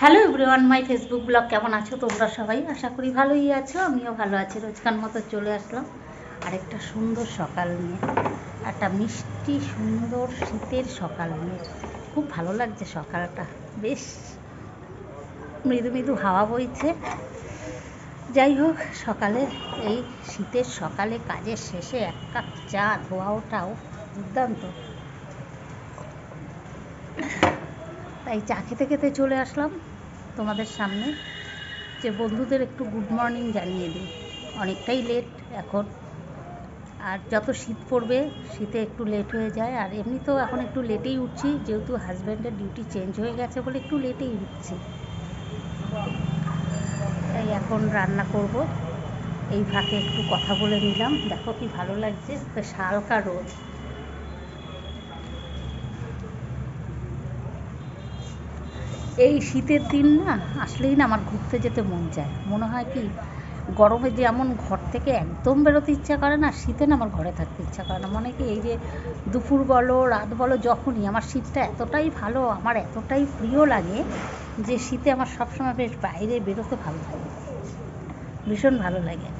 Hello everyone my Facebook blog কেমন আছো তোমরা সবাই? আশা করি ভালোই আছো, আমিও ভালো আছি। রোজকার মতো চলে আসলাম আরেকটা সুন্দর সকাল নিয়ে, একটা মিষ্টি সুন্দর শীতের সকাল নিয়ে। খুব ভালো লাগছে সকালটা, বেশ মৃদু মৃদু হাওয়া বইছে। যাই হোক, সকালে এই শীতের সকালে কাজের শেষে এক কাপ চা ধোয়া ওঠাও দুর্দান্ত। তাই চা খেতে খেতে চলে আসলাম তোমাদের সামনে। যে বন্ধুদের একটু গুড মর্নিং জানিয়ে দিই। অনেকটাই লেট এখন। আর যত শীত পড়বে, শীতে একটু লেট হয়ে যায়। আর এমনিতেও এখন একটু লেটেই উঠছি, যেহেতু হাজব্যান্ডের ডিউটি চেঞ্জ হয়ে গেছে বলে একটু লেটেই উঠছি। তাই এখন রান্না করব। এই ফাঁকে একটু কথা বলে নিলাম। দেখো কি ভালো লাগছে, বেশ হালকা রোদ। এই শীতের দিন না, আসলেই না আমার ঘুরতে যেতে মন চায়। মনে হয় কি, গরমে যেমন ঘর থেকে একদম বেরোতে ইচ্ছা করে না, শীতে না আমার ঘরে থাকতে ইচ্ছা করে না। মনে কি, এই যে দুপুর বলো, রাত বলো, যখনই আমার শীতটা এতটাই ভালো, আমার এতটাই প্রিয় লাগে যে শীতে আমার সবসময় বেশ বাইরে বেরোতে ভালো লাগে। ভীষণ ভালো লাগে।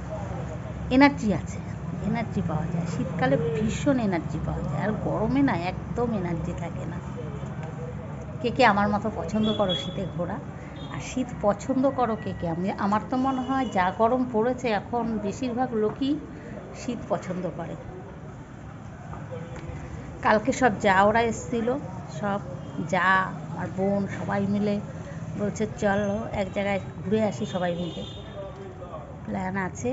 এনার্জি আছে এনার্জি পাওয়া যায়। শীতকালে ভীষণ এনার্জি পাওয়া যায়। আর গরমে না একদম এনার্জি থাকে না। কে কে আমার মতো পছন্দ করো শীতে ঘোরা আর শীত পছন্দ করো কে কে? আমি, আমার তো মনে হয় যা গরম পড়েছে এখন বেশিরভাগ লোকই শীত পছন্দ করে। কালকে সব যা ওরা এসেছিল, সব যা আমার বোন সবাই মিলে বলছে, চলো এক জায়গায় ঘুরে আসি সবাই মিলে। প্ল্যান আছে।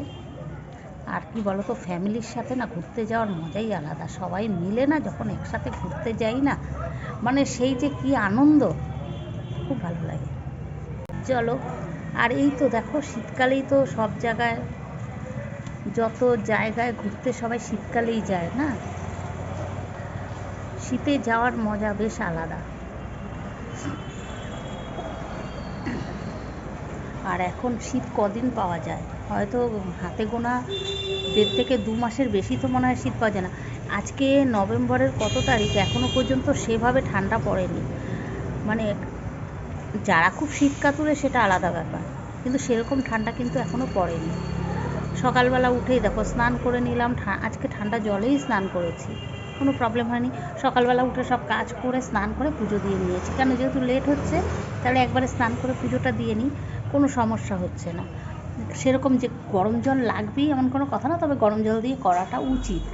আর কি বলো তো ফ্যামিলির সাথে না ঘুরতে যাওয়ার মজাই আলাদা। সবাই মিলে না যখন একসাথে ঘুরতে যাই না মানে সেই যে কি আনন্দ, খুব ভালো লাগে। চলো, আর এই তো দেখো, শীতকালেই তো সব জায়গায়, যত জায়গায় ঘুরতে সবাই শীতকালেই যায়, না? শীতে যাওয়ার মজা বেশ আলাদা। আর এখন শীত কদিন পাওয়া যায়? হয়তো হাতে গোনা দেড় থেকে দু মাসের বেশি তো মনে হয় শীত পাওয়া যায় না। আজকে নভেম্বরের কত তারিখ? এখনও পর্যন্ত সেভাবে ঠান্ডা পড়েনি। মানে যারা খুব শীত কাতুরে সেটা আলাদা ব্যাপার। কিন্তু সেরকম ঠান্ডা কিন্তু এখনও পড়েনি। সকালবেলা উঠেই দেখো, স্নান করে নিলাম আজকে ঠান্ডা জলেই স্নান করেছি। কোনো প্রবলেম হয়নি। সকালবেলা উঠে সব কাজ করে, স্নান করে পুজো দিয়ে নিয়েছি। কেন? যেহেতু লেট হচ্ছে, তাহলে একবারে স্নান করে পুজোটা দিয়ে নিই, কোনো সমস্যা হচ্ছে না। সেরকম যে গরম জল লাগবেই এমন কোনো কথা না, তবে গরম জল দিয়ে করাটা উচিত।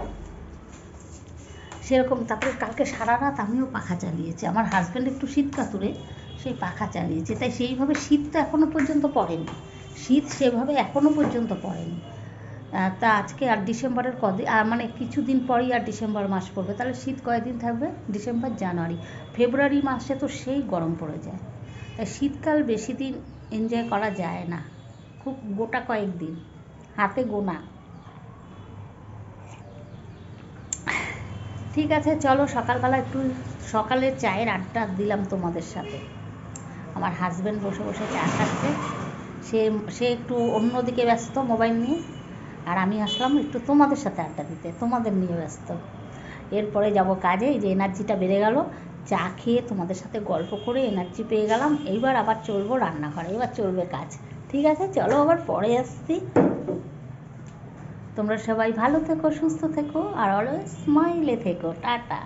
সেরকম, তারপরে কালকে সারা রাত আমিও পাখা চালিয়েছি। আমার হাজব্যান্ড একটু শীত কাতুরে, সেই পাখা চালিয়েছে। তাই সেইভাবে শীত তো এখনও পর্যন্ত পড়েনি। শীত সেভাবে এখনও পর্যন্ত পড়েনি। তা আজকে আর ডিসেম্বরের কদিন আর মানে কিছুদিন পরেই আর ডিসেম্বর মাস পড়বে। তাহলে শীত কয়দিন থাকবে? ডিসেম্বর, জানুয়ারি। ফেব্রুয়ারি মাসে তো সেই গরম পড়ে যায়। তাই শীতকাল বেশি দিন এনজয় করা যায় না। খুব গোটা কয়েকদিন, হাতে গোনা। ঠিক আছে, চলো সকালবেলা একটু সকালে চায়ের আড্ডা দিলাম তোমাদের সাথে। আমার হাজব্যান্ড বসে বসে চা খাচ্ছে। সে সে একটু অন্যদিকে ব্যস্ত মোবাইল নিয়ে। আর আমি আসলাম একটু তোমাদের সাথে আড্ডা দিতে, তোমাদের নিয়ে ব্যস্ত। এরপরে যাব কাজে যে এনার্জিটা বেড়ে গেল, চা খেয়ে তোমাদের সাথে গল্প করে এনার্জি পেয়ে গেলাম। এইবার আবার চলবো রান্নাঘরে, এবার চলবে কাজ। ঠিক আছে, চলো আবার পরে আসছি। তোমরা সবাই ভালো থেকো, সুস্থ থেকো, আর অলওয়েজ স্মাইলে থেকো। টাটা।